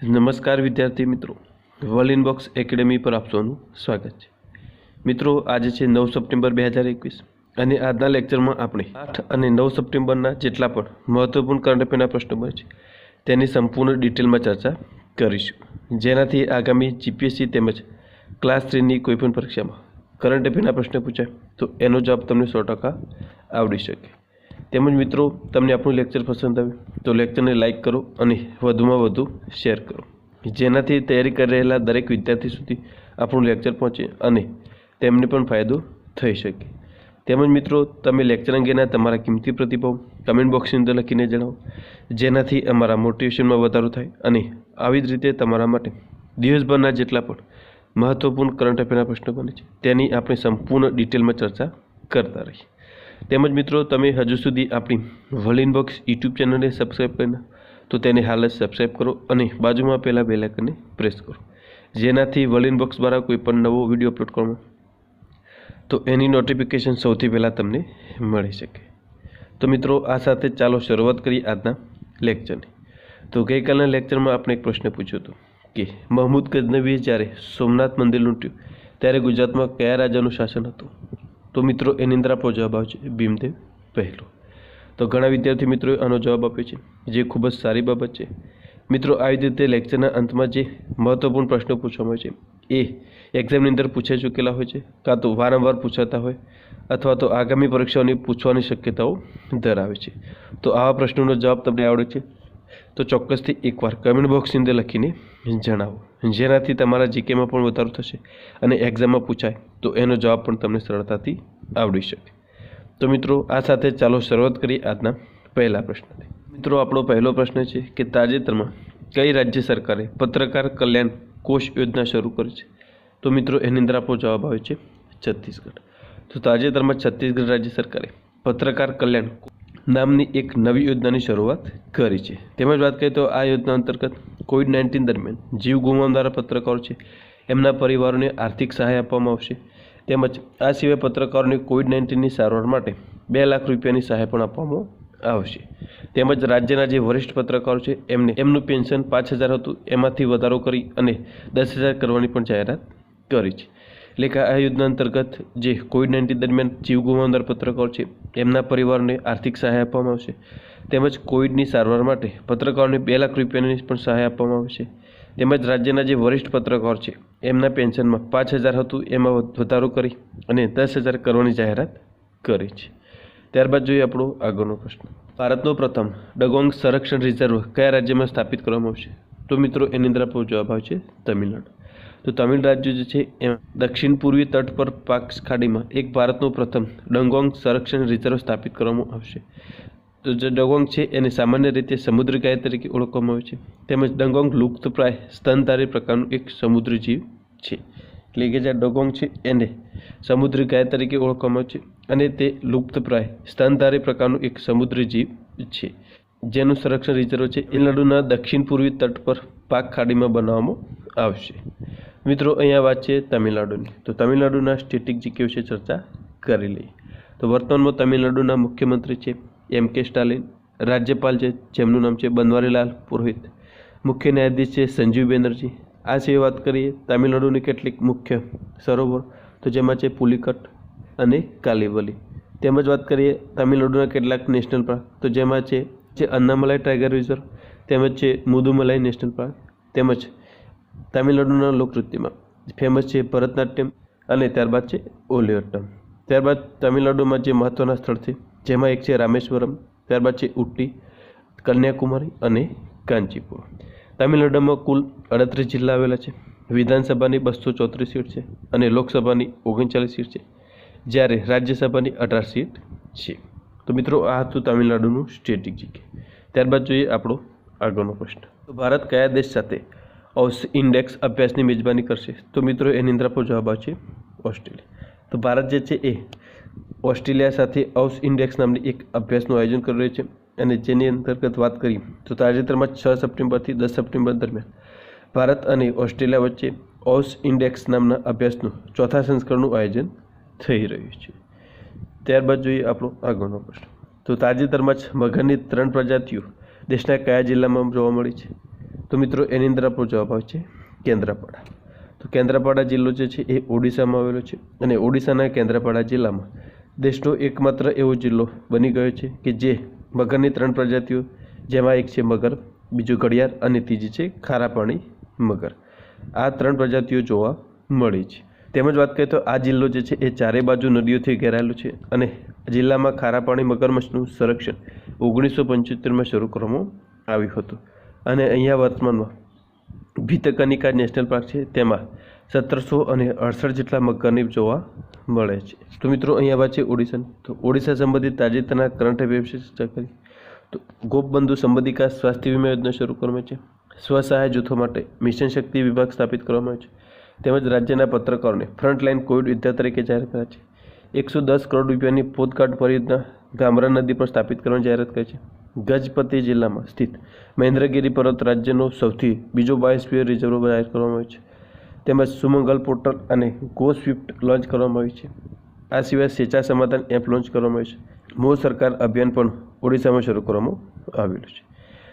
નમસ્કાર વિદ્યાર્થી મિત્રો. વર્લ્ડ ઇનબોક્સ એકેડેમી પર આપ સ્વાગત છે. મિત્રો, આજે છે નવ સપ્ટેમ્બર બે હજાર એકવીસ અને આજના લેક્ચરમાં આપણે આઠ અને નવ સપ્ટેમ્બરના જેટલા પણ મહત્વપૂર્ણ કરંટ અફેરના પ્રશ્નો બને છે, તેની સંપૂર્ણ ડિટેલમાં ચર્ચા કરીશું. જેનાથી આગામી જીપીએસસી તેમજ ક્લાસ થ્રીની કોઈપણ પરીક્ષામાં કરંટ અફેરના પ્રશ્ન પૂછાય, તો એનો જવાબ તમને સો ટકા આવડી શકે. તેમજ મિત્રો, તમને આપણું લેક્ચર પસંદ આવે તો લેક્ચરને લાઇક કરો અને વધુમાં વધુ શેર કરો. જેનાથી તૈયારી કરી રહેલા દરેક વિદ્યાર્થી સુધી આપણું લેક્ચર પહોંચે અને તેમને પણ ફાયદો થઈ શકે. તેમજ મિત્રો, તમે લેક્ચર અંગેના તમારા કિંમતી પ્રતિભાવ કમેન્ટ બોક્સની અંદર લખીને જણાવો, જેનાથી અમારા મોટિવેશનમાં વધારો થાય અને આવી જ રીતે તમારા માટે દિવસભરના જેટલા પણ મહત્વપૂર્ણ કરંટ અફેરના પ્રશ્નો બને છે, તેની આપણે સંપૂર્ણ ડિટેલમાં ચર્ચા કરતા રહીએ. તેમજ મિત્રો, તમે હજુ સુધી આપણી વલિન બોક્સ યુટ્યુબ ચેનલને સબસ્ક્રાઈબ કરીને તો તેને હાલ જ સબસ્ક્રાઈબ કરો અને બાજુમાં પહેલાં બેલાઇકનને પ્રેસ કરો. જેનાથી વલિન બોક્સ દ્વારા કોઈ પણ નવો વીડિયો અપલોડ કરવામાં તો એની નોટિફિકેશન સૌથી પહેલાં તમને મળી શકે. તો મિત્રો, આ સાથે ચાલો શરૂઆત કરીએ આજના લેક્ચરની. તો ગઈકાલના લેક્ચરમાં આપણે એક પ્રશ્ન પૂછ્યો હતો કે, મહમૂદ ગજનવીએ જ્યારે સોમનાથ મંદિર લૂંટ્યું, ત્યારે ગુજરાતમાં કયા રાજાનું શાસન હતું? તો મિત્રો એની અંદર આપણો જવાબ આવે છે ભીમદેવ પહેલો. તો ઘણા વિદ્યાર્થી મિત્રોએ આનો જવાબ આપ્યો છે, જે ખૂબ જ સારી બાબત છે. મિત્રો, આવી રીતે લેક્ચરના અંતમાં જે મહત્ત્વપૂર્ણ પ્રશ્નો પૂછવામાં આવે છે, એ એક્ઝામની અંદર પૂછાઈ ચૂકેલા હોય છે, કાં તો વારંવાર પૂછાતા હોય, અથવા તો આગામી પરીક્ષાઓની પૂછવાની શક્યતાઓ ધરાવે છે. તો આવા પ્રશ્નોનો જવાબ તમને આવડે છે તો ચોક્કસથી એકવાર કમેન્ટ બોક્સની અંદર લખીને જણાવો. જેનાથી તમારા જીકેમાં પણ વધારો થશે અને એક્ઝામમાં પૂછાય તો એનો જવાબ પણ તમને સરળતાથી આવડી શકે. તો મિત્રો, આ સાથે ચાલો શરૂઆત કરીએ આજના પહેલા પ્રશ્નથી. મિત્રો, આપણો પહેલો પ્રશ્ન છે કે તાજેતરમાં કઈ રાજ્ય સરકારે પત્રકાર કલ્યાણ કોષ યોજના શરૂ કરી છે? તો મિત્રો, એની અંદર આપણો જવાબ આવે છે છત્તીસગઢ. તો તાજેતરમાં છત્તીસગઢ રાજ્ય સરકારે પત્રકાર કલ્યાણ નામની એક નવી યોજનાની શરૂઆત કરી છે. તેમજ વાત કરીએ તો આ યોજના અંતર્ગત કોવિડ નાઇન્ટીન દરમિયાન જીવ ગુમાવનારા પત્રકારો છે. એમના પરિવારોને આર્થિક સહાય આપવામાં આવશે. તેમજ આ સિવાય પત્રકારોને કોવિડ નાઇન્ટીનની સારવાર માટે બે લાખ રૂપિયાની સહાય પણ આપવામાં આવશે. તેમજ રાજ્યના જે વરિષ્ઠ પત્રકારો છે, એમને એમનું પેન્શન પાંચ હજાર હતું. એમાંથી વધારો કરી અને દસ હજાર કરવાની પણ જાહેરાત કરી છે. એટલે કે આ યોજના અંતર્ગત જે કોવિડ નાઇન્ટીન દરમિયાન જીવ ગુમાવનાર પત્રકારો છે, એમના પરિવારને આર્થિક સહાય આપવામાં આવશે. તેમજ કોવિડની સારવાર માટે પત્રકારોને બે લાખ રૂપિયાની પણ સહાય આપવામાં આવશે. તેમજ રાજ્યના જે વરિષ્ઠ પત્રકાર છે, એમના પેન્શનમાં પાંચ હજાર હતું, એમાં વધારો કરી અને દસ હજાર કરવાની જાહેરાત કરી છે. ત્યારબાદ જોઈએ આપણો આગળનો પ્રશ્ન. ભારતનો પ્રથમ ડગોંગ સંરક્ષણ રિઝર્વ કયા રાજ્યમાં સ્થાપિત કરવામાં આવશે? તો મિત્રો, એની અંદર આપણો જવાબ આવે છે તમિલનાડુ. તો તમિલ રાજ્ય જે છે એ દક્ષિણ પૂર્વી તટ પર પાક ખાડીમાં એક ભારતનું પ્રથમ ડંગોંગ સંરક્ષણ રિઝર્વ સ્થાપિત કરવામાં આવશે. તો જે ડંગોંગ છે, એને સામાન્ય રીતે સમુદ્ર ગાય તરીકે ઓળખવામાં આવે છે. તેમજ ડંગોંગ લુપ્તપ્રાય સ્તનધારી પ્રકારનું એક સમુદ્રી જીવ છે. એટલે કે જે ડોગોંગ છે, એને સમુદ્ર ગાય તરીકે ઓળખવામાં આવે છે અને તે લુપ્તપ્રાય સ્તનધારી પ્રકારનું એક સમુદ્ર જીવ છે. જેનું સંરક્ષણ રિઝર્વ છે તમિલનાડુના દક્ષિણ પૂર્વી તટ પર પાક ખાડીમાં બનાવવામાં આવશે. મિત્રો, અહીંયા વાત છે તમિલનાડુની. તો તમિલનાડુના સ્ટેટિક જીકે વિશે ચર્ચા કરી લઈએ. તો વર્તમાનમાં તમિલનાડુના મુખ્યમંત્રી છે એમ કે સ્ટાલિન, રાજ્યપાલ છે જેમનું નામ છે બનવારીલાલ પુરોહિત, મુખ્ય ન્યાયાધીશ છે સંજીવ બેનર્જી. આ સિવાય વાત કરીએ તમિલનાડુની કેટલીક મુખ્ય સરોવર, તો જેમાં છે પુલિકટ અને કાલીવલી. તેમજ વાત કરીએ તમિલનાડુના કેટલાક નેશનલ પાર્ક, તો જેમાં છે જે અન્નામલાઈ ટાઈગર રિઝર્વ, તેમજ છે મુદુમલાઈ નેશનલ પાર્ક, તેમજ તમિલનાડુના લોકનૃત્યમાં ફેમસ છે ભરતનાટ્યમ અને ત્યારબાદ છે ઓલિયટ્ટમ ત્યારબાદ તમિલનાડુમાં જે મહત્ત્વના સ્થળ છે, જેમાં એક છે રામેશ્વરમ, ત્યારબાદ છે ઉટ્ટી કન્યાકુમારી અને કાંચીપુર. તમિલનાડુમાં કુલ અડત્રીસ જિલ્લા આવેલા છે. વિધાનસભાની બસો ચોત્રીસ સીટ છે અને લોકસભાની ઓગણચાલીસ સીટ છે, જ્યારે રાજ્યસભાની અઢાર સીટ છે. તો મિત્રો, આ હતું તમિલનાડુનું સ્ટેટિક જીકે ત્યારબાદ જોઈએ આપણો આગળનો પ્રશ્ન. તો ભારત કયા દેશ સાથે ઇન્ડેક્સ અભ્યાસની મેજબાની કરશે. તો મિત્રો એની અંદર આપણો જવાબ આવશે ઓસ્ટ્રેલિયા. તો ભારત જે છે એ ઓસ્ટ્રેલિયા સાથે ઓસ ઇન્ડેક્સ નામની એક અભ્યાસનું આયોજન કરી રહ્યું છે અને જેની અંતર્ગત વાત કરી તો તાજેતરમાં છ સપ્ટેમ્બરથી દસ સપ્ટેમ્બર દરમિયાન ભારત અને ઓસ્ટ્રેલિયા વચ્ચે ઓસ ઇન્ડેક્સ નામના અભ્યાસનું ચોથા સંસ્કરણનું આયોજન થઈ રહ્યું છે. ત્યારબાદ જોઈએ આપણો આગળનો પ્રશ્ન. તો તાજેતરમાં જ મગરની ત્રણ પ્રજાતિઓ દેશના કયા જિલ્લામાં જોવા મળી છે? તો મિત્રો, એની અંદર આપણો જવાબ છે કેન્દ્રાપડા. તો કેન્દ્રાપાડા જિલ્લો જે છે, એ ઓડિશામાં આવેલો છે અને ઓડિશાના કેન્દ્રાપાડા જિલ્લામાં દેશનો એકમાત્ર એવો જિલ્લો બની ગયો છે કે જે મગરની ત્રણ પ્રજાતિઓ, જેમાં એક છે મગર, બીજું ઘડિયાળ અને ત્રીજી છે ખારા પાણી મગર. આ ત્રણ પ્રજાતિઓ જોવા મળી છે. તેમજ વાત કરીએ તો આ જિલ્લો જે છે, એ ચારે બાજુ નદીઓથી ઘેરાયેલો છે અને જિલ્લામાં ખારા પાણી મગરમચ્છનું સંરક્ષણ ઓગણીસો પંચોતેરમાં શરૂ કરવામાં આવ્યું હતું. અને અહીંયા વર્તમાનમાં ભીતકનિકા નેશનલ પાર્ક છે. તેમાં સત્તરસો અને અડસઠ જેટલા મકરનીપ જોવા મળે છે. તો મિત્રો, અહીંયા વાત છે ઓડિશાની. તો ઓડિશા સંબંધિત તાજેતરના કરંટ અફેર્સ ચર્ચા કરી. તો ગોપબંધુ સંબંધિકા સ્વાસ્થ્ય વીમા યોજના શરૂ કરવામાં છે. સ્વસહાય જૂથો માટે મિશન શક્તિ વિભાગ સ્થાપિત કરવામાં આવ્યો છે. તેમજ રાજ્યના પત્રકારોને ફ્રન્ટલાઇન કોવિડ યોદ્ધા તરીકે જાહેર કર્યા છે. એકસો દસ કરોડ રૂપિયાની પોતકાટ પરિયોજના ગામરા નદી પર સ્થાપિત કરવાની જાહેરાત કરી છે. ગજપતિ જિલ્લામાં સ્થિત મહેન્દ્રગીરી પર્વત રાજ્યનો સૌથી બીજો બાયોસ્ફિયર રિઝર્વ જાહેર કરવામાં આવ્યો છે. તેમજ સુમંગલ પોર્ટલ અને ગો સ્વિફ્ટ લોન્ચ કરવામાં આવી છે. આ સિવાય સેચા સમાધાન એપ લોન્ચ કરવામાં આવી છે. મોદી સરકાર અભિયાન પણ ઓડિશામાં શરૂ કરવામાં આવેલું છે.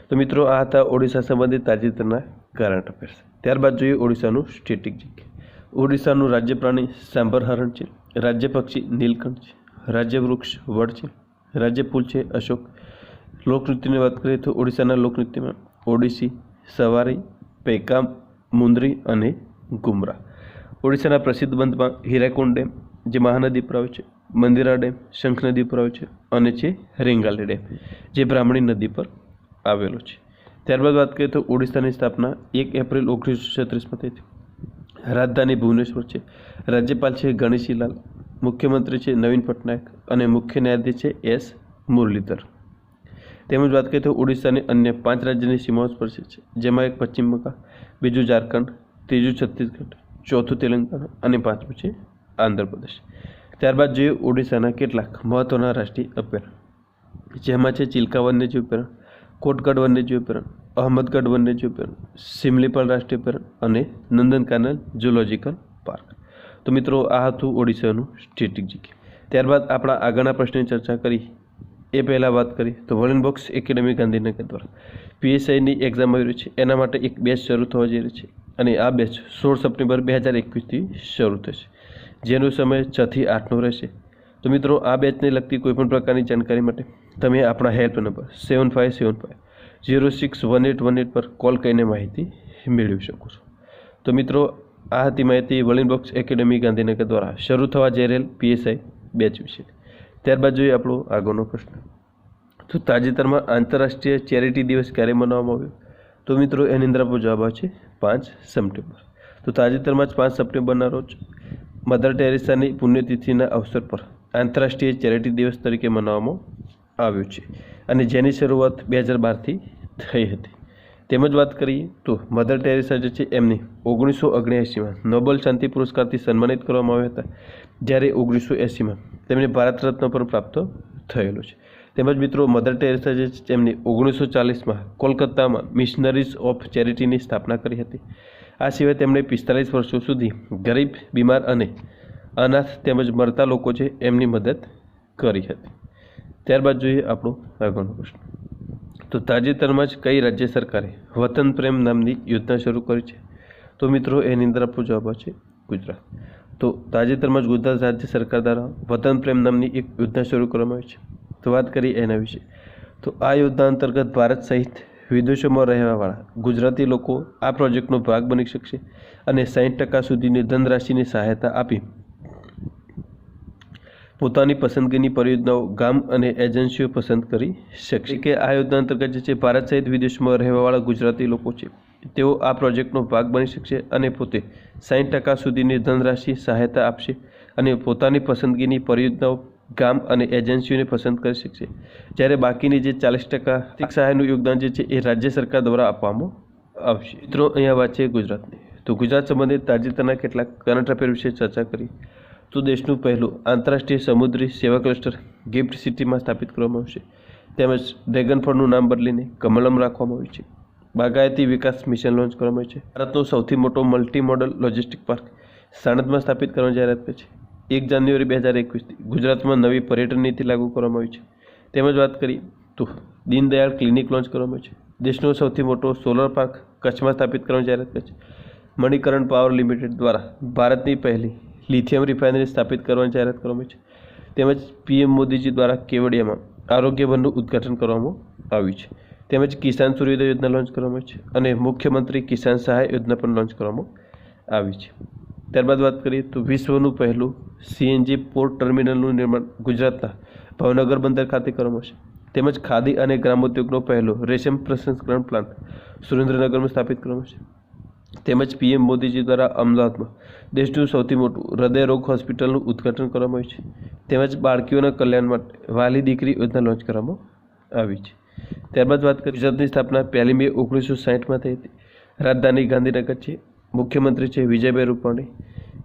તો મિત્રો, આ હતા ઓડિશા સંબંધિત તાજેતરના કરંટ અફેર્સ ત્યારબાદ જોઈએ ઓડિશાનું સ્ટેટિક જગ્યા ઓડિશાનું રાજ્ય પ્રાણી સાંભર હરણ છે. રાજ્ય પક્ષી નીલકંઠ છે. રાજ્ય વૃક્ષ વડ છે. રાજ્ય ફૂલ છે અશોક. લોકનૃત્યની વાત કરીએ તો ઓડિશાના લોકનૃત્યમાં ઓડિસી સવારી, પેકામ, મુંદરી અને ગુમરા. ઓડિશાના પ્રસિદ્ધ બંધમાં હીરાકુંડ ડેમ, જે મહાનદી પર આવે છે, મંદિરા ડેમ, શંખ નદી પર આવે છે અને છે રેંગાલી ડેમ, જે બ્રાહ્મણી નદી પર આવેલો છે. ત્યારબાદ વાત કરીએ તો ઓડિશાની સ્થાપના એક એપ્રિલ ઓગણીસો છત્રીસમાં થઈ હતી. રાજધાની ભુવનેશ્વર છે. રાજ્યપાલ છે ગણેશીલાલ, મુખ્યમંત્રી છે નવીન પટનાયક અને મુખ્ય ન્યાયાધીશ છે એસ મુરલીધર. તેમજ વાત કરીએ તો ઓડિશાની અન્ય પાંચ રાજ્યની સીમાઓ સ્પર્શે છે, જેમાં એક પશ્ચિમ બંગાળ, બીજું ઝારખંડ, ત્રીજું છત્તીસગઢ, ચોથું તેલંગાણા અને પાંચમું છે આંધ્રપ્રદેશ. ત્યારબાદ જોઈએ ઓડિશાના કેટલાક મહત્ત્વના રાષ્ટ્રીય અભયારણ્ય જેમાં છે ચિલ્કા વન્યજીવ અભયારણ્ય કોટગઢ વન્યજીવ અભયારણ્ય અહમદગઢ વન્યજીવ અભયારણ્ય સિમલીપાલ રાષ્ટ્રીય અભયારણ્ય અને નંદનકાનન ઝુલોજિકલ પાર્ક. તો મિત્રો, આ હતું ઓડિશાનું સ્ટેટિક જગ્યા ત્યારબાદ આપણા આગળના પ્રશ્નની ચર્ચા કરી એ પહેલાં વાત કરી તો વર્લ્ડ બોક્સ એકેડેમી ગાંધીનગર દ્વારા પીએસઆઈની એક્ઝામ આવી રહી છે. એના માટે એક બેચ શરૂ થવા જઈ રહી છે અને આ બેચ સોળ સપ્ટેમ્બર બે હજાર એકવીસથી શરૂ થશે. જેનો સમય છથી આઠનો રહેશે. તો મિત્રો, આ બેચને લગતી કોઈપણ પ્રકારની જાણકારી માટે તમે આપણા help number seven five seven five zero six one eight one eight પર કોલ કરીને માહિતી મેળવી શકો છો. તો મિત્રો, આ હતી માહિતી વલિન બોક્સ એકેડેમી ગાંધીનગર દ્વારા શરૂ થવા જઈ રહેલ પીએસઆઈ બેચ વિશે. ત્યારબાદ જોઈએ આપણો આગળનો પ્રશ્ન. તો તાજેતરમાં આંતરરાષ્ટ્રીય ચેરિટી દિવસ ક્યારે મનાવવામાં આવ્યો? તો મિત્રો, એની અંદર આપણો જવાબ આવે છે પાંચ સપ્ટેમ્બર. તો તાજેતરમાં જ પાંચ સપ્ટેમ્બરના રોજ મધર ટેરેસાની પુણ્યતિથિના અવસર પર આંતરરાષ્ટ્રીય ચેરિટી દિવસ તરીકે મનાવવામાં આવ્યું છે અને જેની શરૂઆત બે હજાર બારથી થઈ હતી. તેમજ વાત કરીએ તો મધર ટેરેસા જે છે, એમને ઓગણીસો ઓગણએંસીમાં નોબલ શાંતિ પુરસ્કારથી સન્માનિત કરવામાં આવ્યા હતા. જ્યારે ઓગણીસો એંસીમાં તેમને ભારત રત્ન પણ પ્રાપ્ત થયેલો છે. તેમજ મિત્રો, મધર ટેરેસા જે છે, એમને ઓગણીસો ચાલીસમાં કોલકાતામાં મિશનરીઝ ઓફ ચેરિટીની સ્થાપના કરી હતી. આ સિવાય તેમણે પિસ્તાલીસ વર્ષો સુધી ગરીબ, બીમાર અને અનાથ તેમજ મરતા લોકો છે, એમની મદદ કરી હતી. ત્યારબાદ જોઈએ આપણો આગળનો પ્રશ્ન. તો તાજેતરમાં જ કઈ રાજ્ય સરકારે વતન પ્રેમ નામની યોજના શરૂ કરી છે? તો મિત્રો એની અંદર આપણો જવાબ છે ગુજરાત. તો તાજેતરમાં જ ગુજરાત રાજ્ય સરકાર દ્વારા વતન પ્રેમ નામની એક યોજના શરૂ કરવામાં આવી છે. તો વાત કરીએ એના વિશે. તો આ યોજના અંતર્ગત ભારત સહિત વિદેશોમાં રહેવાવાળા ગુજરાતી લોકો આ પ્રોજેક્ટનો ભાગ બની શકશે અને સાહીઠ ટકા સુધીની ધનરાશિની સહાયતા આપી પોતાની પસંદગીની પરિયોજનાઓ ગામ અને એજન્સીઓ પસંદ કરી શકશે. કે આ યોજના અંતર્ગત જે છે, ભારત સહિત વિદેશમાં રહેવાવાળા ગુજરાતી લોકો છે, તેઓ આ પ્રોજેક્ટનો ભાગ બની શકશે અને પોતે સાઠ ટકા સુધીની ધનરાશિ સહાયતા આપશે અને પોતાની પસંદગીની પરિયોજનાઓ ગામ અને એજન્સીઓને પસંદ કરી શકશે. જ્યારે બાકીની જે ચાલીસ ટકા સહાયનું યોગદાન જે છે, એ રાજ્ય સરકાર દ્વારા આપવામાં આવશે. મિત્રો, અહીંયા વાત છે ગુજરાતની. તો ગુજરાત સંબંધિત તાજેતરના કેટલાક કરંટ અફેર વિશે ચર્ચા કરી. તો દેશનું પહેલું આંતરરાષ્ટ્રીય સમુદ્રી સેવા ક્લસ્ટર ગિફ્ટ સિટીમાં સ્થાપિત કરવામાં આવશે. તેમજ ડ્રેગન ફળનું નામ બદલીને કમલમ રાખવામાં આવ્યું છે. બાગાયતી વિકાસ મિશન લોન્ચ કરવામાં આવ્યું છે. ભારતનો સૌથી મોટો મલ્ટી મોડલ લોજિસ્ટિક પાર્ક સાણંદમાં સ્થાપિત કરવાની જાહેરાત કરી છે. એક જાન્યુઆરી બે હજાર એકવીસથી ગુજરાતમાં નવી પર્યટન નીતિ લાગુ કરવામાં આવી છે. તેમજ વાત કરીએ તો દીનદયાળ ક્લિનિક લોન્ચ કરવામાં આવ્યું છે. દેશનો સૌથી મોટો સોલર પાર્ક કચ્છમાં સ્થાપિત કરવાની જાહેરાત કરી છે. મણિકરણ પાવર લિમિટેડ દ્વારા ભારતની પહેલી લિથિયમ રિફાઇનરી સ્થાપિત કરવાની જાહેરાત કરવામાં છે. તેમજ પીએમ મોદીજી દ્વારા કેવડિયામાં આરોગ્ય વનનું ઉદ્ઘાટન કરવામાં આવ્યું છે. તેમજ કિસાન સૂર્યોદય યોજના લોન્ચ કરવામાં છે અને મુખ્યમંત્રી કિસાન સહાય યોજના પણ લોન્ચ કરવામાં આવી છે. ત્યારબાદ વાત કરીએ તો વિશ્વનું પહેલું સીએનજી પોર્ટ ટર્મિનલનું નિર્માણ ગુજરાતના ભાવનગર બંદર ખાતે કરવામાં આવશે. તેમજ ખાદી અને ગ્રામોદ્યોગનો પહેલો રેશમ પ્રસંસ્કરણ પ્લાન્ટ સુરેન્દ્રનગરમાં સ્થાપિત કરવામાં આવશે. તેમજ પીએમ મોદીજી દ્વારા અમદાવાદમાં દેશનું સૌથી મોટું હૃદય રોગ હોસ્પિટલનું ઉદ્ઘાટન કરવામાં આવ્યું છે. તેમજ બાળકીઓના કલ્યાણ માટે વાલી દીકરી યોજના લોન્ચ કરવામાં આવી છે. ત્યારબાદ વાત કરીએ ગુજરાતની સ્થાપના પહેલી મે ઓગણીસો સાહીઠમાં થઈ હતી. રાજધાની ગાંધીનગર છે. મુખ્યમંત્રી છે વિજયભાઈ રૂપાણી.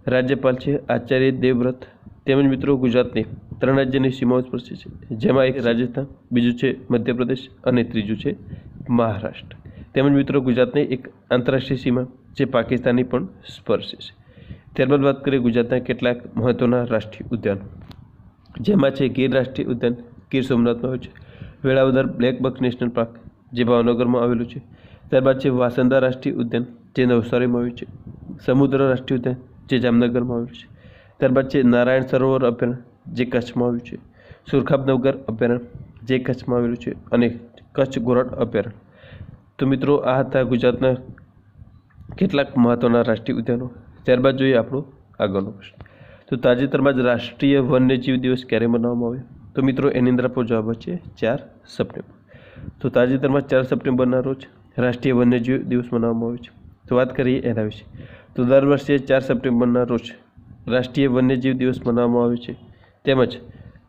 રાજ્યપાલ છે આચાર્ય દેવવ્રત. તેમજ મિત્રો ગુજરાતની ત્રણ રાજ્યની સીમાઓ સ્પર્શે છે. જેમાં એક રાજસ્થાન, બીજું છે મધ્યપ્રદેશ અને ત્રીજું છે મહારાષ્ટ્ર. તેમજ મિત્રો ગુજરાતની એક આંતરરાષ્ટ્રીય સીમા જે પાકિસ્તાનની પણ સ્પર્શે છે. ત્યારબાદ વાત કરીએ ગુજરાતના કેટલાક મહત્ત્વના રાષ્ટ્રીય ઉદ્યાનો. જેમાં છે ગીર રાષ્ટ્રીય ઉદ્યાન, ગીર સોમનાથમાં આવ્યું છે, Velavadar black buck national park જે ભાવનગરમાં આવેલું છે. ત્યારબાદ છે વાસંદા રાષ્ટ્રીય ઉદ્યાન જે નવસારીમાં આવ્યું છે. સમુદ્ર રાષ્ટ્રીય ઉદ્યાન જે જામનગરમાં આવેલું છે. ત્યારબાદ છે નારાયણ સરોવર અભયારણ્ય જે કચ્છમાં આવ્યું છે. સુરખાબનગર અભયારણ્ય જે કચ્છમાં આવેલું છે અને કચ્છ ગોરડ અભયારણ્ય. તો મિત્રો, આ હતા ગુજરાતના કેટલાક મહત્ત્વના રાષ્ટ્રીય ઉદ્યાનો. ત્યારબાદ જોઈએ આપણો આગળનો પ્રશ્ન. તો તાજેતરમાં જ રાષ્ટ્રીય વન્યજીવ દિવસ ક્યારે મનાવવામાં આવ્યો? તો મિત્રો, એની અંદર આપણો જવાબ છે ચાર સપ્ટેમ્બર. તો તાજેતરમાં ચાર સપ્ટેમ્બરના રોજ રાષ્ટ્રીય વન્યજીવ દિવસ મનાવવામાં આવ્યો છે. તો વાત કરીએ એના વિશે. તો દર વર્ષે ચાર સપ્ટેમ્બરના રોજ રાષ્ટ્રીય વન્યજીવ દિવસ મનાવવામાં આવે છે. તેમજ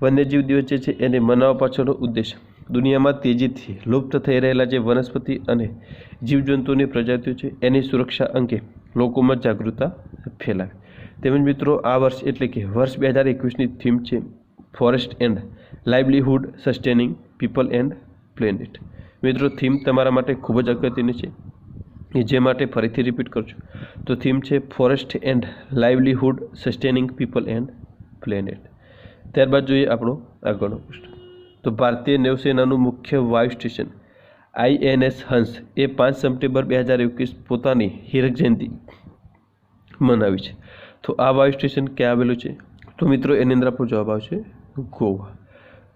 વન્યજીવ દિવસ જે છે, એને મનાવવા પાછળનો ઉદ્દેશ દુનિયામાં તેજીથી લુપ્ત થઈ રહેલા જે વનસ્પતિ અને જીવજંતુની પ્રજાતિઓ છે, એની સુરક્ષા અંગે લોકોમાં જાગૃતતા ફેલાવે. તેમજ મિત્રો, આ વર્ષ એટલે કે વર્ષ બે હજાર એકવીસની થીમ છે, forest and livelihood sustaining people and planet. મિત્રો, થીમ તમારા માટે ખૂબ જ અગત્યની છે એ જે માટે ફરીથી રિપીટ કરું છું. તો થીમ છે, forest and livelihood sustaining people and planet. ત્યારબાદ જોઈએ આપણો આગળનો પ્રશ્ન. તો ભારતીય નૌસેનાનું મુખ્ય વાયુ સ્ટેશન આઈએનએસ હંસ, એ પાંચ સપ્ટેમ્બર બે હજાર એકવીસ પોતાની હીરક જયંતિ મનાવી છે. તો આ વાયુ સ્ટેશન ક્યાં આવેલું છે? તો મિત્રો, એની અંદર આપણો જવાબ આવશે ગોવા.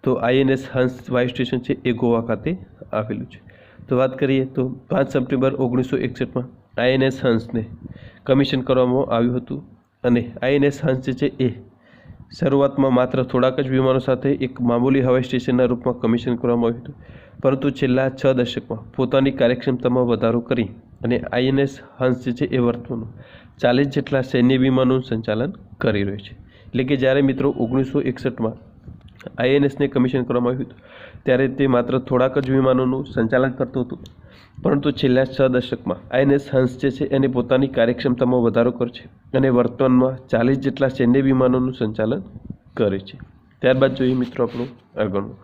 તો આઈએનએસ હંસ વાયુ સ્ટેશન છે, એ ગોવા ખાતે આવેલું છે. તો વાત કરીએ તો પાંચ સપ્ટેમ્બર ઓગણીસો એકસઠમાં આઈએનએસ હંસને કમિશન કરવામાં આવ્યું હતું અને આઈએનએસ હંસ જે છે, એ શરૂઆતમાં માત્ર થોડાક જ વિમાનો સાથે એક મામૂલી હવાઈ સ્ટેશનના રૂપમાં કમિશન કરવામાં આવ્યું હતું. પરંતુ છેલ્લા છ દશકમાં પોતાની કાર્યક્ષમતામાં વધારો કરી અને આઈએનએસ હંસ જે છે એ વર્તમાનમાં ચાલીસ જેટલા સૈન્ય વિમાનોનું સંચાલન કરી રહ્યું છે. એટલે કે જ્યારે મિત્રો ઓગણીસો એકસઠમાં આઈએનએસને કમિશન કરવામાં આવ્યું હતું, ત્યારે તે માત્ર થોડાક જ વિમાનોનું સંચાલન કરતું હતું. પરંતુ છેલ્લા છ દશકમાં આઈએનએસ હંસ જે છે એને પોતાની કાર્યક્ષમતામાં વધારો કર્યો છે અને વર્તમાનમાં ચાલીસ જેટલા સૈન્ય વિમાનોનું સંચાલન કરે છે. ત્યારબાદ જોઈએ મિત્રો આપણું આગળનું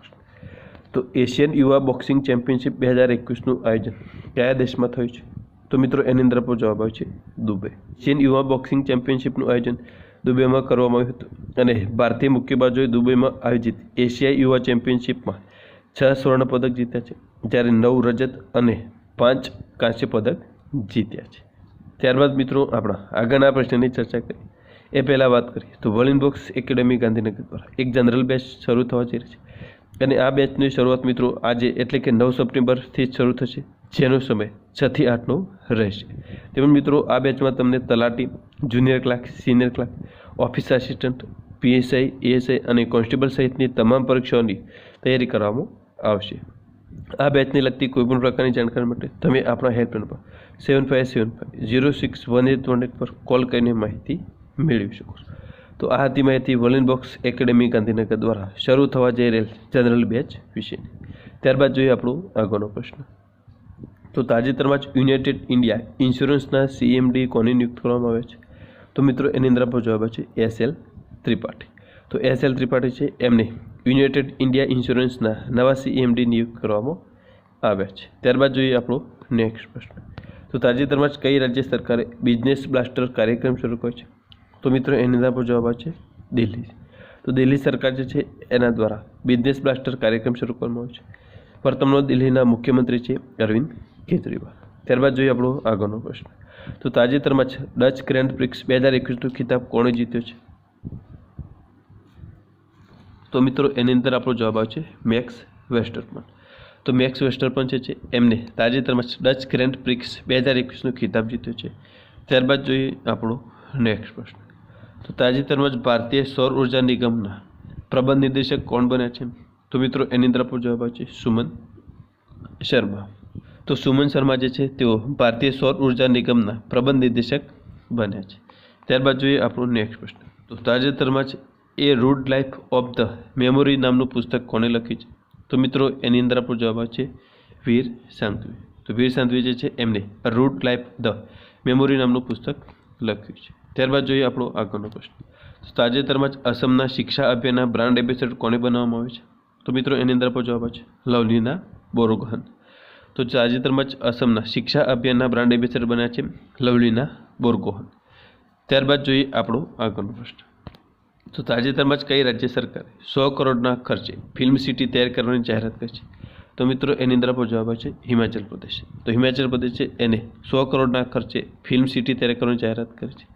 તો એશિયન યુવા બોક્સિંગ ચેમ્પિયનશિપ બે હજાર એકવીસનું આયોજન કયા દેશમાં થયું છે? તો મિત્રો એની અંદર આપણો જવાબ આવ્યો છે દુબઈ. એશિયન યુવા બોક્સિંગ ચેમ્પિયનશિપનું આયોજન દુબઈમાં કરવામાં આવ્યું હતું અને ભારતીય મુક્કેબાજોએ દુબઈમાં આયોજિત એશિયાઈ યુવા ચેમ્પિયનશિપમાં છ સ્વર્ણ પદક જીત્યા છે. જ્યારે નવ રજત અને પાંચ કાંસ્ય પદક જીત્યા છે. ત્યારબાદ મિત્રો આપણા આગળના પ્રશ્નની ચર્ચા કરીએ એ પહેલાં વાત કરીએ તો વર્લિન બોક્સ એકેડેમી ગાંધીનગર દ્વારા એક જનરલ બેચ શરૂ થવા જઈ રહી છે અને આ બેચની શરૂઆત મિત્રો આજે એટલે કે નવ સપ્ટેમ્બરથી જ શરૂ થશે, જેનો સમય છથી આઠનો રહેશે. તેમજ મિત્રો આ બેચમાં તમને તલાટી, junior clerk, senior clerk, office assistant, PSI, ASI અને કોન્સ્ટેબલ સહિતની તમામ પરીક્ષાઓની તૈયારી કરવામાં આવશે. આ બેચને લગતી કોઈપણ પ્રકારની જાણકારી માટે તમે આપણા હેલ્પલાઇન પર seven five seven five zero six one eight one eight પર કોલ કરીને માહિતી મેળવી શકો છો. તો આ હતી માહિતી વલિન બોક્સ એકેડેમી ગાંધીનગર દ્વારા શરૂ થવા જઈ રહેલ જનરલ બેચ વિશેની. ત્યારબાદ જોઈએ આપણો આગળનો પ્રશ્ન. તો તાજેતરમાં જ યુનાઇટેડ ઇન્ડિયા ઇન્સ્યોરન્સના સીએમડી કોને નિયુક્ત કરવામાં આવે છે? તો મિત્રો એની અંદર આપણો જવાબ છે એસ એલ ત્રિપાઠી. તો એસ એલ ત્રિપાઠી છે એમને યુનાઇટેડ ઇન્ડિયા ઇન્સ્યોરન્સના નવા સીએમડી નિયુક્ત કરવામાં આવ્યા છે. ત્યારબાદ જોઈએ આપણો નેક્સ્ટ પ્રશ્ન. તો તાજેતરમાં જ કઈ રાજ્ય સરકારે બિઝનેસ બ્લાસ્ટર કાર્યક્રમ શરૂ કર્યો છે? તો મિત્રો, એની પર જવાબ છે દિલ્હી. તો દિલ્હી સરકાર જે છે, એના દ્વારા બિઝનેસ બ્લાસ્ટર કાર્યક્રમ શરૂ કરવામાં આવ્યો છે. વર્તમાન દિલ્હીના મુખ્યમંત્રી છે અરવિંદ કેજરીવાલ. ત્યારબાદ જોઈએ આપણો આગળનો પ્રશ્ન. તો તાજેતરમાં જ ડચ ગ્રેન્ડ પ્રિક્સ બે હજાર એકવીસનો ખિતાબ કોણે જીત્યો છે? તો મિત્રો, એની અંદર આપણો જવાબ આવશે મેક્સ વેસ્ટરપન. તો મેક્સ વેસ્ટરપન જે છે, એમને તાજેતરમાં ડચ ગ્રેન્ડ પ્રિક્સ બે હજાર એકવીસનો ખિતાબ જીત્યો છે. ત્યારબાદ જોઈએ આપણો નેક્સ્ટ પ્રશ્ન. તો તાજેતરમાં જ ભારતીય સૌર ઊર્જા નિગમના પ્રબંધ નિર્દેશક કોણ બન્યા છે? તો મિત્રો, એની અંદર આપણો જવાબ આવશે સુમન શર્મા. તો સુમન શર્મા જે છે, તેઓ ભારતીય સૌર ઊર્જા નિગમના પ્રબંધ નિર્દેશક બન્યા છે. ત્યારબાદ જોઈએ આપણો નેક્સ્ટ પ્રશ્ન. તો તાજેતરમાં જ a rude life of the memory નામનું પુસ્તક કોણે લખ્યું છે? તો મિત્રો, એની અંદર આપણો જવાબ આવે છે વીર સાંઘવી તો વીર સાંઘવી જે છે, એમને રૂડ લાઈફ ધ મેમોરી નામનું પુસ્તક લખ્યું છે. ત્યારબાદ જોઈએ આપણો આગળનો પ્રશ્ન. તાજેતરમાં જ અસમના શિક્ષા અભિયાનના બ્રાન્ડ એમ્બેસેડર કોને બનાવવામાં આવે છે? તો મિત્રો, એની અંદર આપણો જવાબ આવે છે લવલીના બોરોગહન. તો તાજેતરમાં જ અસમના શિક્ષા અભિયાનના બ્રાન્ડ એમ્બેસેડર બન્યા છે લવલીના બોરગોહન. ત્યારબાદ જોઈએ આપણો આગળનો પ્રશ્ન. તો તાજેતરમાં જ કઈ રાજ્ય સરકારે સો કરોડના ખર્ચે ફિલ્મ સિટી તૈયાર કરવાની જાહેરાત કરી છે? તો મિત્રો, એની અંદર આપણો જવાબ છે હિમાચલ પ્રદેશ. તો હિમાચલ પ્રદેશ એને સો કરોડના ખર્ચે ફિલ્મ સિટી તૈયાર કરવાની જાહેરાત કરી છે.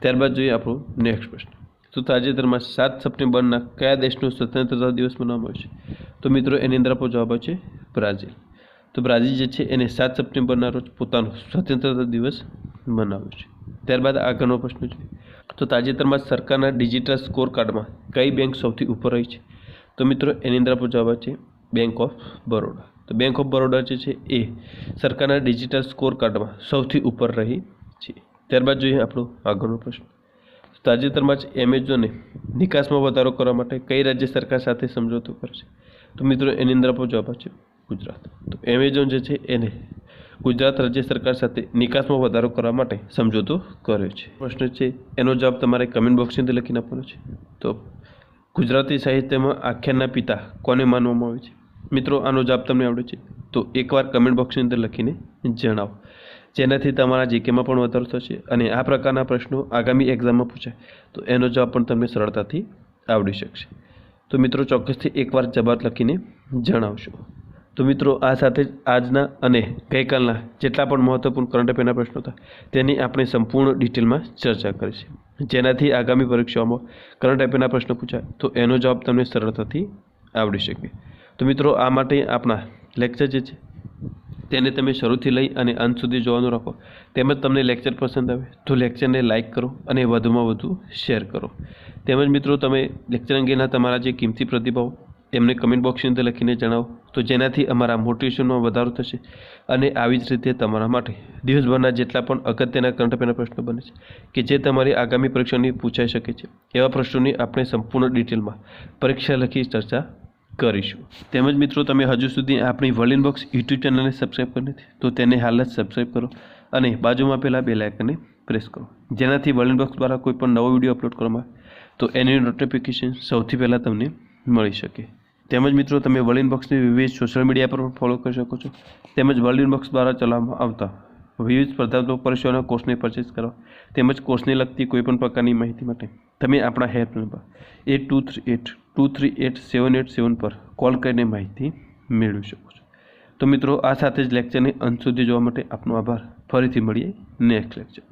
ત્યારબાદ જોઈએ આપણો નેક્સ્ટ પ્રશ્ન. તો તાજેતરમાં સાત સપ્ટેમ્બરના કયા દેશનો સ્વતંત્રતા દિવસ મનાવવામાં આવે છે? તો મિત્રો, એની અંદર આપણો જવાબ છે બ્રાઝિલ. તો બ્રાઝિલ જે છે, એને સાત સપ્ટેમ્બરના રોજ પોતાનો સ્વતંત્રતા દિવસ મનાવ્યો છે. ત્યારબાદ આગળનો પ્રશ્ન છે તો તાજેતરમાં સરકારના ડિજિટલ સ્કોર કાર્ડમાં કઈ બેંક સૌથી ઉપર રહી છે? તો મિત્રો, એની અંદર આપણો જવાબ છે બેંક ઓફ બરોડા. તો બેંક ઓફ બરોડા જે છે એ સરકારના ડિજિટલ સ્કોર કાર્ડમાં સૌથી ઉપર રહી છે. ત્યારબાદ જોઈએ આપણો આગળનો પ્રશ્ન. તાજેતરમાં જ એમેઝોને નિકાસમાં વધારો કરવા માટે કઈ રાજ્ય સરકાર સાથે સમજૂતો કરશે તો મિત્રો, એની અંદર આપણો જવાબ છે ગુજરાત. તો એમેઝોન જે છે એને ગુજરાત રાજ્ય સરકાર સાથે નિકાસમાં વધારો કરવા માટે સમજૂતો કર્યો છે. પ્રશ્ન છે, એનો જવાબ તમારે કમેન્ટ બોક્સની અંદર લખીને આપવાનો છે. તો ગુજરાતી સાહિત્યમાં આખ્યાનના પિતા કોને માનવામાં આવે છે? મિત્રો, આનો જવાબ તમને આવડે છે. તો એકવાર કમેન્ટ બોક્સની અંદર લખીને જણાવો. જેનાથી તમારા જીકેમાં પણ વધારો થશે અને આ પ્રકારના પ્રશ્નો આગામી એક્ઝામમાં પૂછાય. તો એનો જવાબ પણ તમને સરળતાથી આવડી શકશે. તો મિત્રો, ચોક્કસથી એકવાર જવાબ લખીને જણાવશો. તો મિત્રો, આ સાથે જ આજના અને ગઈકાલના જેટલા પણ મહત્વપૂર્ણ કરંટ અફેરના પ્રશ્નો હતા, તેની આપણે સંપૂર્ણ ડિટેલમાં ચર્ચા કરી છે જેનાથી આગામી પરીક્ષાઓમાં કરંટ અફેરના પ્રશ્નો પૂછાય, તો એનો જવાબ તમને સરળતાથી આવડી શકે. તો મિત્રો, આ માટે આપણા લેક્ચર જે છે, તેને તમે શરૂથી લઈ અને અંત સુધી જોવાનું રાખો. તેમજ તમને લેક્ચર પસંદ આવે, તો લેક્ચરને લાઇક કરો અને વધુમાં વધુ શેર કરો. તેમજ મિત્રો, તમે લેક્ચર અંગેના તમારા જે કિંમતી પ્રતિભાવો એમને કમેન્ટ બોક્સની અંદર લખીને જણાવો. તો જેનાથી અમારા મોટિવેશનમાં વધારો થશે અને આવી જ રીતે તમારા માટે. દિવસભરના જેટલા પણ અગત્યના કરંટ અફેરના પ્રશ્નો બને છે કે જે તમારી આગામી પરીક્ષાની પૂછાઈ શકે છે, એવા પ્રશ્નોની આપણે સંપૂર્ણ ડિટેલમાં પરીક્ષા લખી ચર્ચા કરીશું. તેમજ મિત્રો, તમે હજુ સુધી આપણી વર્લ્ડ ઇનબોક્સ યુટ્યુબ ચેનલને સબસ્ક્રાઈબ કરી નથી, તો તેને હાલ જ સબસ્ક્રાઈબ કરો અને બાજુમાં પહેલાં બે લાઇકને પ્રેસ કરો. જેનાથી વર્લ્ડ ઇનબોક્સ દ્વારા કોઈ પણ નવો વીડિયો અપલોડ કરવામાં આવે, તો એની નોટિફિકેશન સૌથી પહેલાં તમને મળી શકે. તેમજ મિત્રો, તમે વર્લિન બોક્સની વિવિધ સોશિયલ મીડિયા પર ફોલો કરી શકો છો. તેમજ વર્લિન બોક્સ દ્વારા ચલાવવામાં આવતા વિવિધ સ્પર્ધાત્મક પરીક્ષાઓના કોર્સને પરચેસ કરવા તેમજ કોર્સને લગતી કોઈપણ પ્રકારની માહિતી માટે. તમે આપણા help number eight two three eight two three eight seven eight seven પર કોલ કરીને માહિતી મેળવી શકો છો. તો મિત્રો, આ સાથે જ લેક્ચરને અંત સુધી જોવા માટે આપનો આભાર. ફરીથી મળીએ નેક્સ્ટ લેક્ચર